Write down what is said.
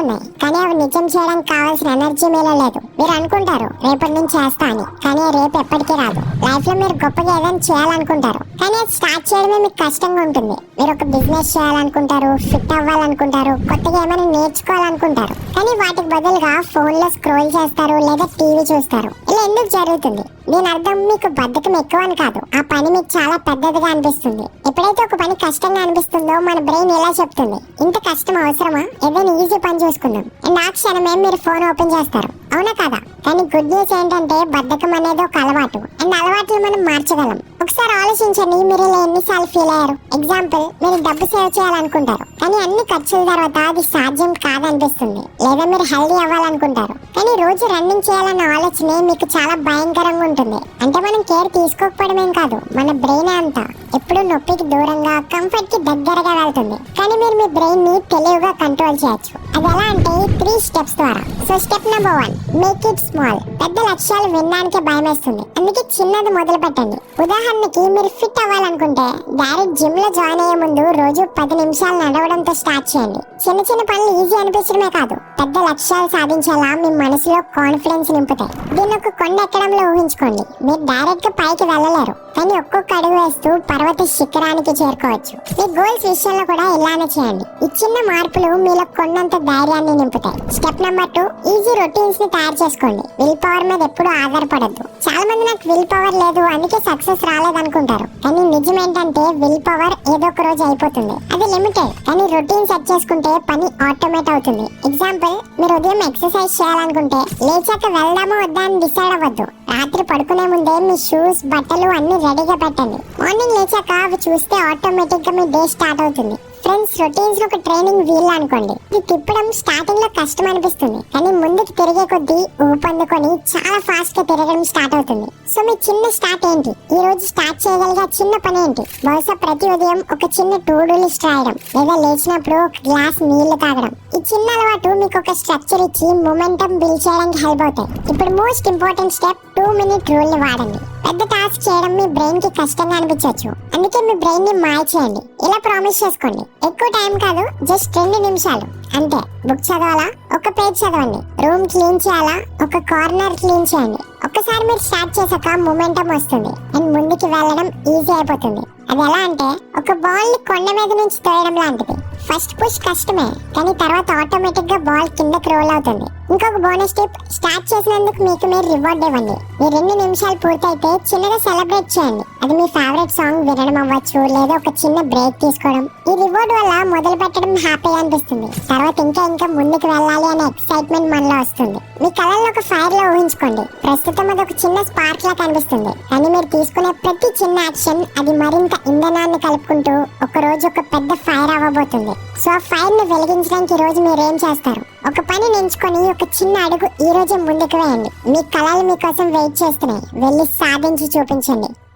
ఉన్నాయి. కానీ అవి నిజం చేయడానికి కావాల్సిన ఎనర్జీ మీలో లేదు. మీరు అనుకుంటారు రేపటి నుంచి చేస్తా అని. కానీ రేపు ఎప్పటికీ రాదు. లైఫ్లో మీరు గొప్పగా ఏదైనా చేయాలనుకుంటారు. కానీ అది స్టార్ట్ చేయడమే మీకు కష్టంగా ఉంటుంది. మీరు ఒక బిజినెస్ చేయాలనుకుంటారు ఫిట్ అవ్వాలనుకుంటారు కొత్తగా ఏమైనా నేర్చుకోవాలనుకుంటారు. కానీ వాటికి బదులుగా ఫోన్లో స్క్రోల్ చేస్తారు లేదా టీవీ చూస్తారు. ఇలా ఎందుకు జరుగుతుంది? దీని అర్థం మీకు బద్ధకం ఎక్కువ అని కాదు. ఆ పని మీకు చాలా పెద్దదిగా అనిపిస్తుంది. ఎప్పుడైతే ఒక కష్టంగా అనిపిస్తుందో మన బ్రెయిన్ ఎలా చెప్తుంది? ఇంత కష్టం అవసరమా? ఏదైనా ఈజీ పని చూసుకుందాం. అండ్ ఆ క్షణమే మీరు ఫోన్ ఓపెన్ చేస్తారు. అవునా కదా? కానీ గుడ్ న్యూస్ ఏంటంటే బద్ధకం అనేది ఒక అలవాటు. అండ్ అలవాట్లు మనం మార్చగలం. ఒకసారి ఆలోచించండి మీరు ఇలా ఎన్నిసార్లు ఫీల్ అయ్యారు? ఎగ్జాంపుల్ మీరు డబ్బు సేవ్ చేయాలనుకుంటారు. కానీ అన్ని ఖర్చుల తర్వాత అది సాధ్యం కాదనిపిస్తుంది. లేదా మీరు హెల్దీ అవ్వాలనుకుంటారు. కానీ రోజు రన్నింగ్ చేయాలన్న ఆలోచనే మీకు చాలా భయంకరంగా ఉంటుంది. అంటే మనం కేర్ తీసుకోకపోవడమేం కాదు. మన బ్రెయిన్ అంతా. ఎప్పుడు నొప్పికి దూరంగా కంఫర్ట్కి దగ్గరగా వెళ్తుంది. కానీ మీరు మీ బ్రెయిన్ని తెలివిగా కంట్రోల్ చేయొచ్చు. అది ఎలా అంటే త్రీ స్టెప్స్ ద్వారా. So step number one make it small. పెద్ద లక్ష్యాలు వినడానికి భయం వేస్తుంది అందుకే చిన్నది మొదలు పెట్టండి ఉదాహరణకి మీరు ఫిట్ అవ్వాలనుకుంటే డైరెక్ట్ జిమ్లో జాయిన్ అయ్యే ముందు రోజు పది నిమిషాలు నడవడంతో స్టార్ట్ చేయండి. చిన్న చిన్న పనులు ఈజీ అనిపించడమే కాదు పెద్ద లక్ష్యాలు సాధించేలా మీ మనసులో కాన్ఫిడెన్స్ నింపుతాయి. దీన్ని ఒక కొండ ఎక్కడంలో ఊహించుకోండి. మీరు డైరెక్ట్గా పైకి వెళ్ళలేరు. కానీ ఒక్కొక్క అడుగు వేస్తూ పర్వత శిఖరానికి చేరుకోవచ్చు. మీ గోల్స్ విషయంలో కూడా ఇలానే చేయండి. ఈ చిన్న మార్పులు మీలో కొన్నంత ధైర్యాన్ని నింపుతాయి. స్టెప్ నెంబర్ టూ ఈజీ రొటీన్స్ని తయారు చేసుకోండి. విల్ పవర్ మీద ఎప్పుడూ ఆధారపడద్దు. చాలా మంది నాకు విల్ పవర్ లేదు అందుకే సక్సెస్ రాలేదనుకుంటారు. కానీ నిజం ఏంటంటే విల్ పవర్ ఏదో ఒక రోజు అయిపోతుంది. అది లిమిటెడ్. కానీ రొటీన్ సెట్ చేసుకుంటే పని ఆటోమేట్ అవుతుంది. ఎగ్జాంపుల్ మీరు ఉదయం ఎక్సర్సైజ్ చేయాలనుకుంటే లేచాక వెళ్దామో వద్దా అని డిసైడ్ అవ్వద్దు. రాత్రి పడుకునే ముందే మీ షూస్ బట్టలు అన్ని రెడీగా పెట్టండి. మార్నింగ్ లేచాక అవి చూస్తే ఆటోమేటిక్గా మీ డే స్టార్ట్ అవుతుంది. ఫ్రెండ్స్ రొటీన్స్ ఒక ట్రైనింగ్ వీల్ అనుకోండి. ఇది తిప్పడం స్టార్టింగ్లో కష్టం అనిపిస్తుంది. కానీ ముందుకు తిరిగే కొద్దీ ఊపందుకొని చాలా ఫాస్ట్గా తిరగడం స్టార్ట్ అవుతుంది. సో మీ చిన్న స్టార్ట్ ఏంటి? ఈ రోజు స్టార్ట్ చేయగలిగే చిన్న పని ఏంటి? బహుశా ప్రతి ఉదయం ఒక చిన్న టూ డూ లిస్ట్ రాయడం లేదా లేచినప్పుడు ఒక గ్లాస్ నీళ్ళు తాగడం. ఈ చిన్న అలవాటు మీకు ఒక స్ట్రక్చర్ ఇచ్చి మొమెంటం బిల్డ్ చేయడానికి హెల్ప్ అవుతాయి. ఇప్పుడు most important step two minute rule వాడండి. పెద్ద టాస్క్ చేయడం మీ బ్రెయిన్కి కష్టంగా అనిపించవచ్చు. అందుకే మీ బ్రెయిన్ని మాయ చేయండి ఇలా ప్రామిస్ చేసుకోండి. ఎక్కువ టైం కాదు జస్ట్ రెండు నిమిషాలు. అంతే. బుక్ చదవాలా? ఒక పేజ్ చదవండి. రూమ్ క్లీన్ చేయాలా? ఒక కార్నర్ క్లీన్ చేయండి. ఒక్కసారి మీరు స్టార్ట్ చేశాక మొమెంటం వస్తుంది. అండ్ ముందుకి వెళ్ళడం ఈజీ అయిపోతుంది. అది ఎలా అంటే ఒక బాల్ని కొండ మీద నుంచి తోయడం లాంటిది. ఫస్ట్ పుష్ కష్టమే కానీ తర్వాత ఆటోమేటిక్గా బాల్ కిందకి రోల్ అవుతుంది. ఇంకొక బోనస్ టిప్ స్టార్ట్ చేసినందుకు మీకు మీరు రివార్డ్ ఇవ్వండి. మీ రెండు నిమిషాలు పూర్తయితే చిన్నగా సెలబ్రేట్ చేయండి. అది మీ ఫేవరెట్ సాంగ్ వినడం అవ్వచ్చు లేదా ఒక చిన్న బ్రేక్ తీసుకోవడం. ఈ రివార్డ్ వల్ల మొదలు పెట్టడం హ్యాపీగా అనిపిస్తుంది. తర్వాత ఇంకా ఇంకా ముందుకు వెళ్ళాలి అనే ఎక్సైట్మెంట్ మనలో వస్తుంది. మీ కళల్లో ఒక ఫైర్లో ఊహించుకోండి. ప్రస్తుతం అది ఒక చిన్న స్పార్క్ లా కనిపిస్తుంది. కానీ మీరు తీసుకునే ప్రతి చిన్న యాక్షన్ అది మరింత ఇంధనాన్ని కలుపుకుంటూ ఒక రోజు ఒక పెద్ద ఫైర్ అవ్వబోతుంది. సో ఆ ఫైర్ని వెలిగించడానికి ఈ రోజు మీరు ఏం చేస్తారు? ఒక పని ఎంచుకొని ఒక చిన్న అడుగు ఈ రోజే ముందుకు వేయండి. మీ కళలు మీకోసం వెయిట్ చేస్తున్నాయి. వెళ్ళి సాధించి చూపించండి.